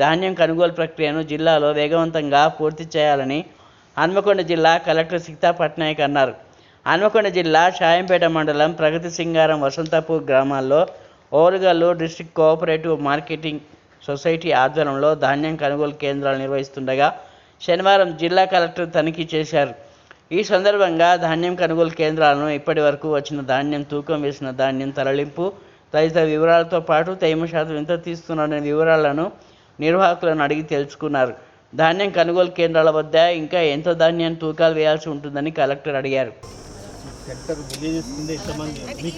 ధాన్యం కొనుగోలు ప్రక్రియను జిల్లాలో వేగవంతంగా పూర్తి చేయాలని హన్మకొండ జిల్లా కలెక్టర్ సీతా పట్నాయక్ అన్నారు. హన్మకొండ జిల్లా షాయంపేట మండలం ప్రగతి సింగారం వసంతపూర్ గ్రామాల్లో Orugallu district cooperative marketing society ఆధ్వర్యంలో ధాన్యం కొనుగోలు కేంద్రాలు నిర్వహిస్తుండగా శనివారం జిల్లా కలెక్టర్ తనిఖీ చేశారు. ఈ సందర్భంగా ధాన్యం కొనుగోలు కేంద్రాలను ఇప్పటి వరకు వచ్చిన ధాన్యం తూకం వేసిన ధాన్యం తరలింపు తదితర వివరాలతో పాటు తేమ శాతం ఎంత తీస్తున్నారనే వివరాలను నిర్వాహకులను అడిగి తెలుసుకున్నారు. ధాన్యం కొనుగోలు కేంద్రాల వద్ద ఇంకా ఎంత ధాన్యాన్ని తూకాలు వేయాల్సి ఉంటుందని కలెక్టర్ అడిగారు. మీ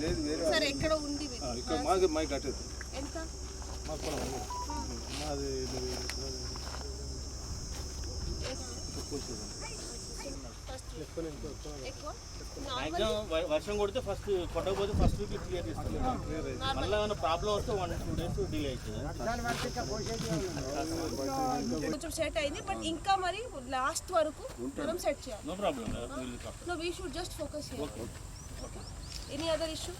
లేదు వేరే సరే ఎక్కడ ఉంది? ఇక్కడ మాది మాకు కట్టేది ఎంత. మాది వర్షం కొడితే ఫస్ట్ కొట్టకపోతే ఫస్ట్ వీక్ క్లియర్ చేస్తుంది మళ్ళీ ఏమైనా ప్రాబ్లం వస్తే వన్ టూ డేస్ డిలే అవుతుంది. కొంచెం సెట్ అయింది బట్ ఇంకా మరి లాస్ట్ వరకు మనం సెట్ చేయాలి. No problem no we should just focus any other issue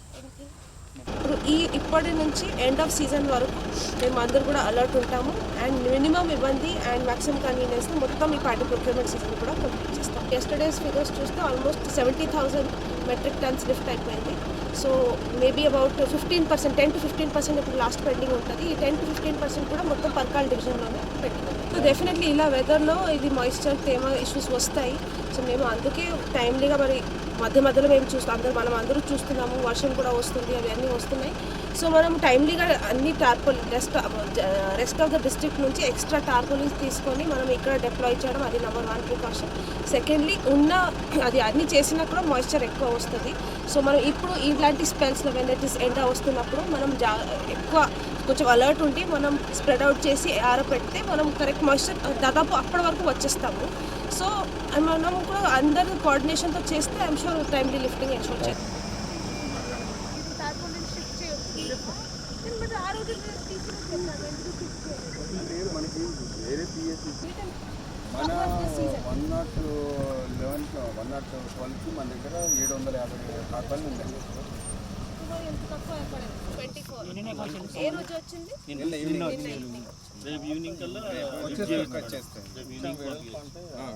ఇప్పుడు ఈ ఇప్పటి నుంచి ఎండ్ ఆఫ్ సీజన్ వరకు మేము అందరూ కూడా అలర్ట్ ఉంటాము. అండ్ మినిమం ఇబ్బంది అండ్ మ్యాక్సిమం కన్వీనియన్స్ మొత్తం ఈ పార్టీ ప్రొక్యూర్మెంట్ సీజన్ కూడా కంప్లీట్ చేస్తాం. ఎస్టర్డేస్ ఫిగర్స్ చూస్తే almost seventy thousand metric tons lift అయిపోయింది. So maybe about fifteen percent ten to fifteen percent ఇప్పుడు లాస్ట్ పెండింగ్ ఉంటుంది. ఈ టెన్ టు ఫిఫ్టీన్ పర్సెంట్ కూడా మొత్తం పర్కాల్ డివిజన్లోనే పెట్టింది సో డెఫినెట్లీ ఇలా వెదర్లో ఇది మాయిశ్చర్ తేమ ఇష్యూస్ వస్తాయి. మేము అందుకే టైమ్లీగా మరి మధ్య మధ్యలో మేము చూస్తాం. అందరూ మనం అందరూ చూస్తున్నాము. వర్షం కూడా వస్తుంది అవి అన్నీ వస్తున్నాయి. సో మనం టైమ్లీగా అన్ని tarpaulin rest rest of the district నుంచి ఎక్స్ట్రా టార్పోలిన్స్ తీసుకొని మనం ఇక్కడ డిప్లాయ్ చేయడం అది నెంబర్ వన్ ప్రికాషన్ సెకండ్లీ ఉన్న అది అన్ని చేసినా కూడా మాయిశ్చర్ ఎక్కువ వస్తుంది. సో మనం ఇప్పుడు ఇలాంటి స్పెల్స్లో వెనటిస్ ఎండ వస్తున్నప్పుడు మనం జా ఎక్కువ కొంచెం అలర్ట్ ఉండి మనం స్ప్రెడ్ అవుట్ చేసి ఆరపెడితే మనం కరెక్ట్ మాయిశ్చర్ దాదాపు అప్పటి వరకు వచ్చేస్తాము. సో మనం కూడా అందరు కోఆర్డినేషన్తో చేస్తే I'm sure timely lifting ensure చేస్తాం మనకి వేరే పిఎస్సి మన one nought eleven one nought ట్వెల్వ్కి మన దగ్గర ఏడు వందల యాభై ఖాతాలు ఉన్నాయి. ఏ రోజు వచ్చింది? నిన్న ఈవినింగ్ రేపు ఈవినింగ్ కల్లా వచ్చేస్తాయి. వచ్చేస్తాయి. రేపు ఈవినింగ్ ఆ,